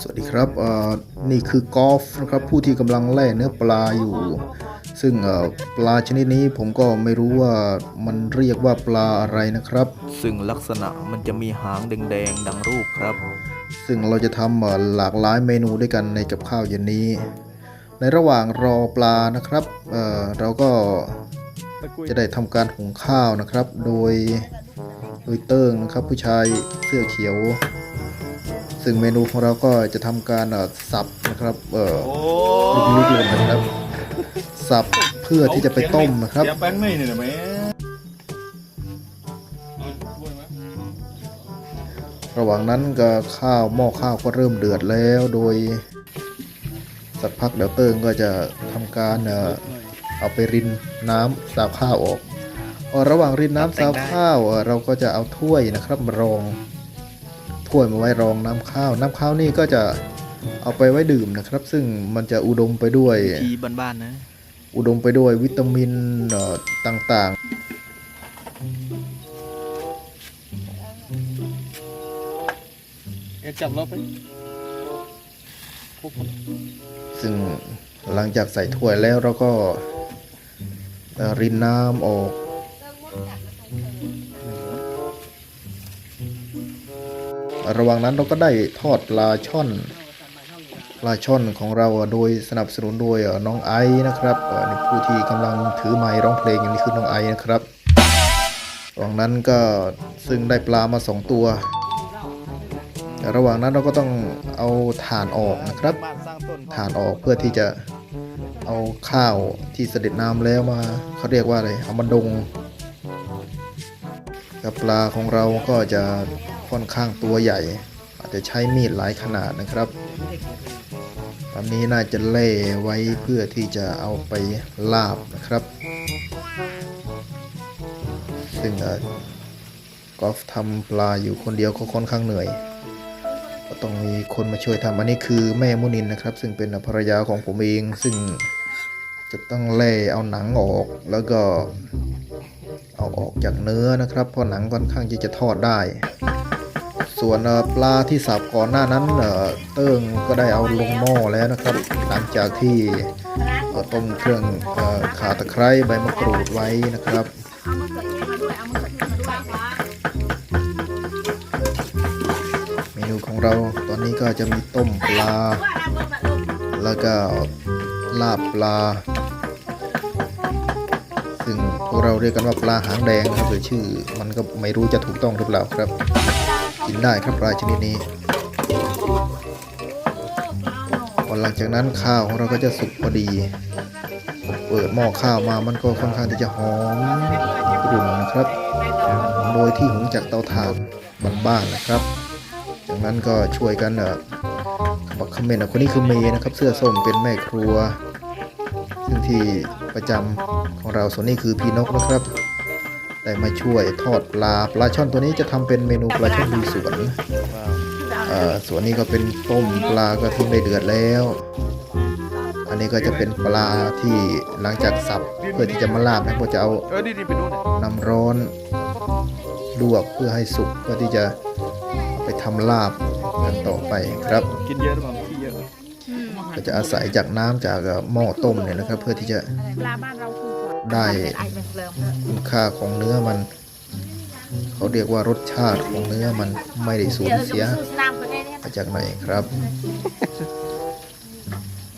สวัสดีครับเอ่อนี่คือกอล์ฟนะครับผู้ที่กำลังแล่เนื้อปลาอยู่ ซึ่งเอ่อปลาชนิดนี้ผมก็ไม่รู้ว่ามันเรียกว่าปลาอะไรนะครับ ซึ่งลักษณะมันจะมีหางแดงๆดังรูปครับ ซึ่งเราจะทำเอ่อหลากหลายเมนูด้วยกันในกับข้าวเย็นนี้ ในระหว่างรอปลานะครับเอ่อเราก็จะได้ทำการหุงข้าวนะครับ โดยโดยเติ้งนะครับผู้ชายเสื้อเขียว ซึ่งเมนูของเราก็จะทำการเอ่อสับนะครับเอ่อลึกๆลงไปนะครับ สับเพื่อที่จะไปต้มนะครับอย่าแป้งนี่เนี่ยแม่ระหว่างนั้นก็ข้าวหม้อข้าวก็เริ่มเดือดแล้ว โดย สักพักเดี๋ยวเติ้งก็จะทำการเอ่อเอาไปรินน้ำสาวข้าวออกเอ่อระหว่างรินน้ำสาวข้าวเอ่อเราก็จะเอาถ้วยนะครับมารอง ถ้วยมาไว้รองน้ำข้าว น้ำข้าวนี่ก็จะเอาไปไว้ดื่มนะครับ ซึ่งมันจะอุดมไปด้วยทีบ้านๆนะ อุดมไปด้วยวิตามินเอ่อต่างอย่าจับเราไปๆซึ่งหลังจากใส่ถ้วยแล้วเราก็เอ่อรินน้ำออก ระหว่างนั้นเราก็ได้ทอดปลาช่อนปลาช่อนของเราโดยสนับสนุนโดยน้องไอนะครับในผู้ที่กำลังถือไมค์ร้องเพลงอยู่นี่คือน้องไอนะครับระหว่างนั้นก็ซึ่งได้ปลามาสองตัว ระหว่างนั้นเราก็ต้องเอาถ่านออกนะครับบ้านสร้างต้นถ่านออกเพื่อที่จะเอาข้าวที่เสด็จน้ำแล้วมาเขาเรียกว่าอะไรเอามาดงกับปลาของเราก็จะ ค่อนข้างตัวใหญ่ อาจจะใช้มีดหลายขนาดนะครับอันนี้น่าจะเล่ไว้เพื่อที่จะเอาไปลาบนะครับ ซึ่งกอล์ฟทำปลาอยู่คนเดียวก็ค่อนข้างเหนื่อย ก็ต้องมีคนมาช่วยทำอันนี้คือแม่มุนินนะครับ ซึ่งเป็นภรรยาของผมเองซึ่งจะต้องเล่เอาหนังออกแล้วก็เอาออกจากเนื้อนะครับ เพราะหนังค่อนข้างที่จะทอดได้ ส่วนปลาที่สับก่อนหน้านั้นเติ้งก็ได้เอาลงหม้อแล้วนะครับ หลังจากที่ต้มเครื่องข่าตะไคร้ใบมะกรูดไว้นะครับเมนูของเราตอนนี้ก็จะมีต้มปลา แล้วก็ลาบปลา ซึ่งพวกเราเรียกกันว่าปลาหางแดงนะครับหรือชื่อ มันก็ไม่รู้จะถูกต้องหรือเปล่าครับ กินได้ครับปลาชนิดนี้พอหลังจากนั้นข้าวของเราก็จะสุกพอดี เปิดหม้อข้าวมามันก็ค่อนข้างที่จะหอมกรุ่นนะครับ โดยที่หุงจากเตาถ่านบ้านๆนะครับ จากนั้นก็ช่วยกันเออบอกคอมเมนต์คนนี้คือเมย์นะครับ เสื้อส้มเป็นแม่ครัว ซึ่งที่ประจำของเราส่วนนี้คือพี่นกนะครับ ได้มาช่วยทอดปลาปลาช่อนตัวนี้จะทำเป็นเมนูปลาช่อนลุยสวนเอ่อส่วนนี้ก็เป็นต้มปลาก็ทิ้งได้เดือดแล้ว อันนี้ก็จะเป็นปลาที่หลังจากสับเพื่อที่จะมาลาบนะก็จะเอาเออดีดีไปดูหน่อยน้ำร้อนลวกเพื่อให้สุกเพื่อที่จะไปทำลาบกันต่อไปครับกินเยอะหรือเปล่าขี้เยอะก็จะอาศัยจากน้ำจากหม้อต้มเนี่ยนะครับ เพื่อที่จะปลาบ้านเราคือก่อน ได้ไอ้เป็นเปลือกคุณค่าของเนื้อมัน เขาเรียกว่ารสชาติของเนื้อมันไม่ได้สูญเดี๋ยวเสียจะซื้อน้ำคนนี้เนี่ยมาจากไหนครับ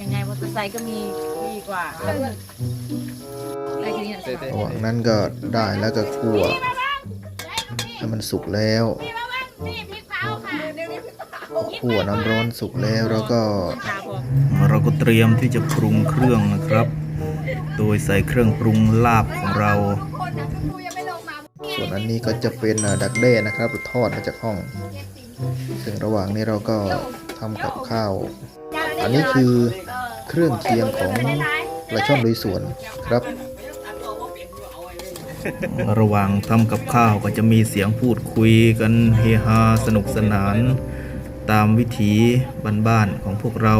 ยังไงมอเตอร์ไซค์ก็มีดีกว่าอะไรทีนี้นะระหว่างนั้นก็ได้แล้วก็คั่วให้มันสุกแล้วพอคั่วน้ำร้อนสุกแล้วแล้วก็ตาบอกเราก็เตรียมที่จะปรุงเครื่องนะครับ โดยใส่เครื่องปรุงลาบของเรา ส่วนอันนี้ก็จะเป็นอ่าดักแด้นะครับทอดมาจากห้อง ซึ่งระหว่างนี้เราก็ทำกับข้าว อันนี้คือเครื่องเคียงของปลาช่อนลุยสวนครับ ระหว่างทำกับข้าวก็จะมีเสียงพูดคุยกันเฮฮาสนุกสนาน ตามวิถีบ้านๆของพวกเรา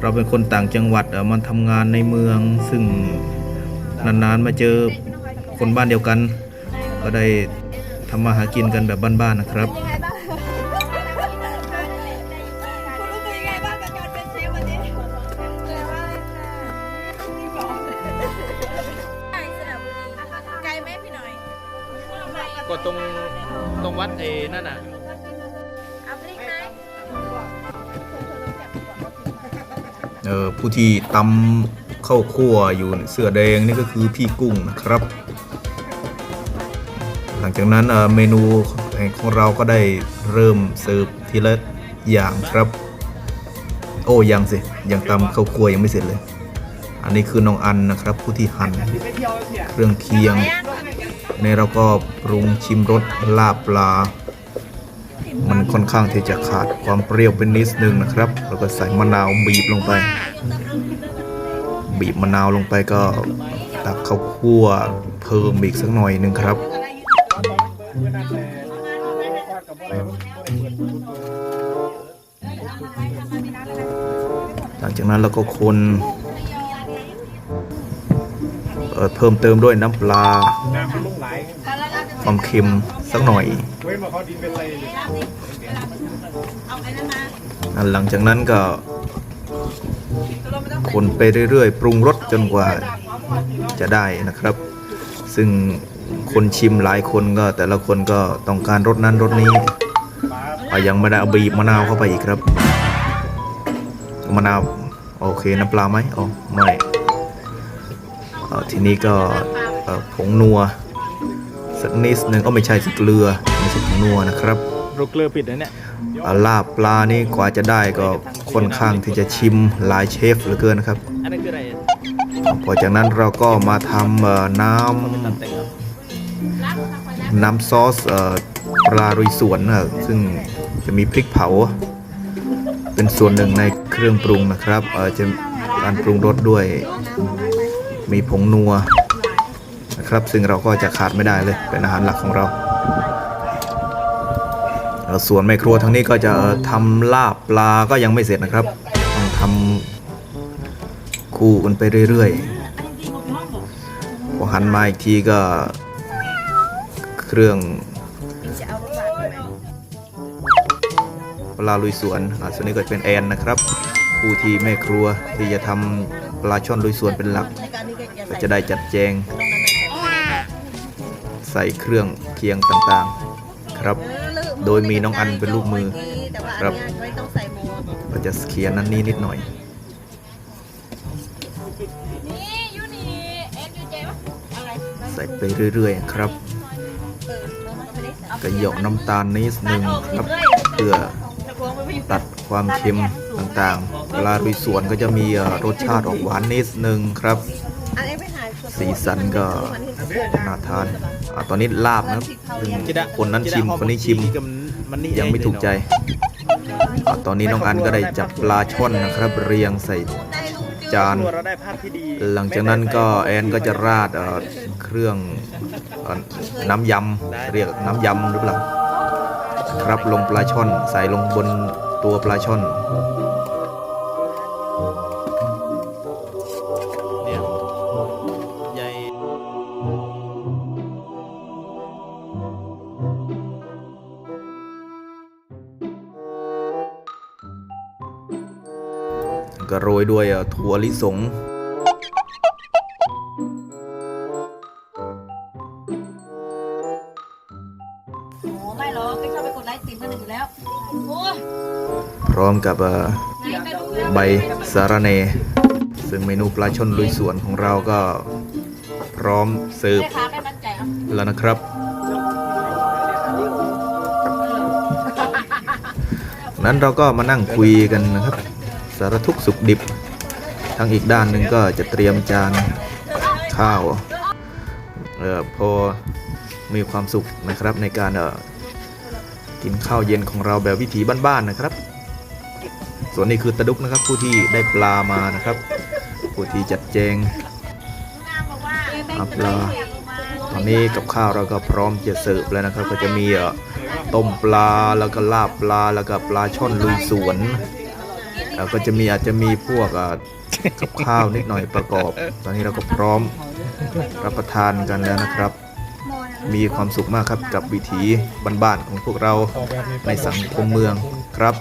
เราเป็นคนต่างจังหวัดมันทำงานในเมือง ซึ่งนานๆมาเจอคนบ้านเดียวกัน ก็ได้ทำมาหากินกันแบบบ้านๆนะครับก็ตรงตรงวัดเอนั่นน่ะ เออผู้ที่ตำข้าวคั่วอยู่เสื้อแดงนี่ก็คือพี่กุ้งนะครับ หลังจากนั้นเอ่อเมนูของเราก็ได้เริ่มเสิร์ฟทีละอย่างครับ โอ้ยังสิยังตำข้าวคั่วยังไม่เสร็จเลย อันนี้คือน้องอันนะครับ ผู้ที่หั่นเครื่องเคียงในเราก็ปรุงชิมรสลาบปลา มันค่อนข้างที่จะขาดความเปรี้ยวเป็นนิดนึงนะครับ แล้วก็ใส่มะนาวบีบลงไป บีบมะนาวลงไปก็ตักข้าวคั่วเพิ่มอีกสักหน่อยหนึ่งครับหลังจากนั้นเราก็คนเเพิ่มเติมด้วยน้ำปลาความเค็มสักหน่อย อะหลังจากนั้นก็ คนไปเรื่อยๆ ปรุงรสจนกว่าจะได้นะครับ ซึ่งคนชิมหลายคนก็ แต่ละคนก็ต้องการรสนั้นรสนี้อะยังไม่ได้เอาบีบมะนาวเข้าไปอีกครับมะนาวโอเคน้ำปลาไหมอ๋อไม่ทีนี้ก็ผงนัว สักนิดนึงก็ไม่ใช่สิเกลือไม่ใช่ผงนัวนะครับโรเกลือปิดนะเนี่ยอ่าลาบปลานี่กว่าจะได้ก็ค่อนข้างที่จะชิมหลายเชฟเหลือเกินนะครับอันนั้นคืออะไรพอจากนั้นเราก็มาทำเอ่อน้ตัดแต่งครับำน้ำซอสเอ่อปลาลุยสวนนะซึ่งจะมีพริกเผา เป็นส่วนหนึ่งในเครื่องปรุงนะครับเอ่อจะการปรุงรสด้วย มีผงนัว นะครับ ซึ่งเราก็จะขาดไม่ได้เลยเป็นอาหารหลักของเราส่วนแม่ครัวทางนี้ก็จะเอ่อทำลาบปลาก็ยังไม่เสร็จนะครับต้องทำคู่กันไปเรื่อยๆพอหันมาอีกทีก็เครื่องปลาลุยสวนอ่าส่วนนี้ก็เป็นแอนนะครับผู้ที่แม่ครัวที่จะทำปลาช่อนลุยสวนเป็นหลัก ก็จะได้จัดแจง ใส่เครื่องเคียงต่างๆครับ โดยมีน้องอันเป็นลูกมือครับก็จะเขียนนั่นนี่นิดหน่อยใส่ไปเรื่อยๆครับก็เหยาะน้ำตาลนิดนึงครับเพื่อตัดความเค็มต่างๆปลาลุยสวนก็จะมีรสชาติออกหวานนิดนึงครับ สีสันก็น่าทานอะตอนนี้ลาบนะครับคนนั้นชิมคนนี้ชิมยังไม่ถูกใจอะตอนนี้น้องอันก็ได้จับปลาช่อนนะครับ เรียงใส่จาน หลังจากนั้นก็แอนก็จะราดเครื่องน้ำยำเรียกน้ำยำหรือเปล่าครับลงปลาช่อนใส่ลงบนตัวปลาช่อน ก็โรยด้วยเอ่อถั่วลิสงโอ้ไม่หรอกไปเข้าไปกดไลค์ติมกันหนึ่งอยู่แล้วโอ้ยพร้อมกับเอ่อไหนไปดูแล้วใบสาระเน ซึ่งเมนูปลาช่อนลุยสวนของเราก็พร้อมเสิร์ฟแม่ค้าไม่มั่นใจอะแล้วนะครับนั้นเราก็มานั่งคุยกันนะครับ สารทุกสุขดิบ ทางอีกด้านหนึ่งก็จะเตรียมจานข้าวเออพอมีความสุขนะครับในการเออกินข้าวเย็นของเราแบบวิถีบ้านๆนะครับ ส่วนนี้คือตะดุกนะครับ ผู้ที่ได้ปลามานะครับ ผู้ที่จัดแจงปลาตอนนี้กับข้าวเราก็พร้อมจะเสิร์ฟแล้วนะครับ ก็จะมีต้มปลาแล้วก็ลาบปลาแล้วก็ปลาช่อนลุยสวน แล้วก็จะมีอาจจะมีพวกกับข้าวนิดหน่อยประกอบ ตอนนี้เราก็พร้อมรับประทานกันแล้วนะครับ มีความสุขมากครับกับวิถีบ้านๆของพวกเราในสังคมเมืองครับ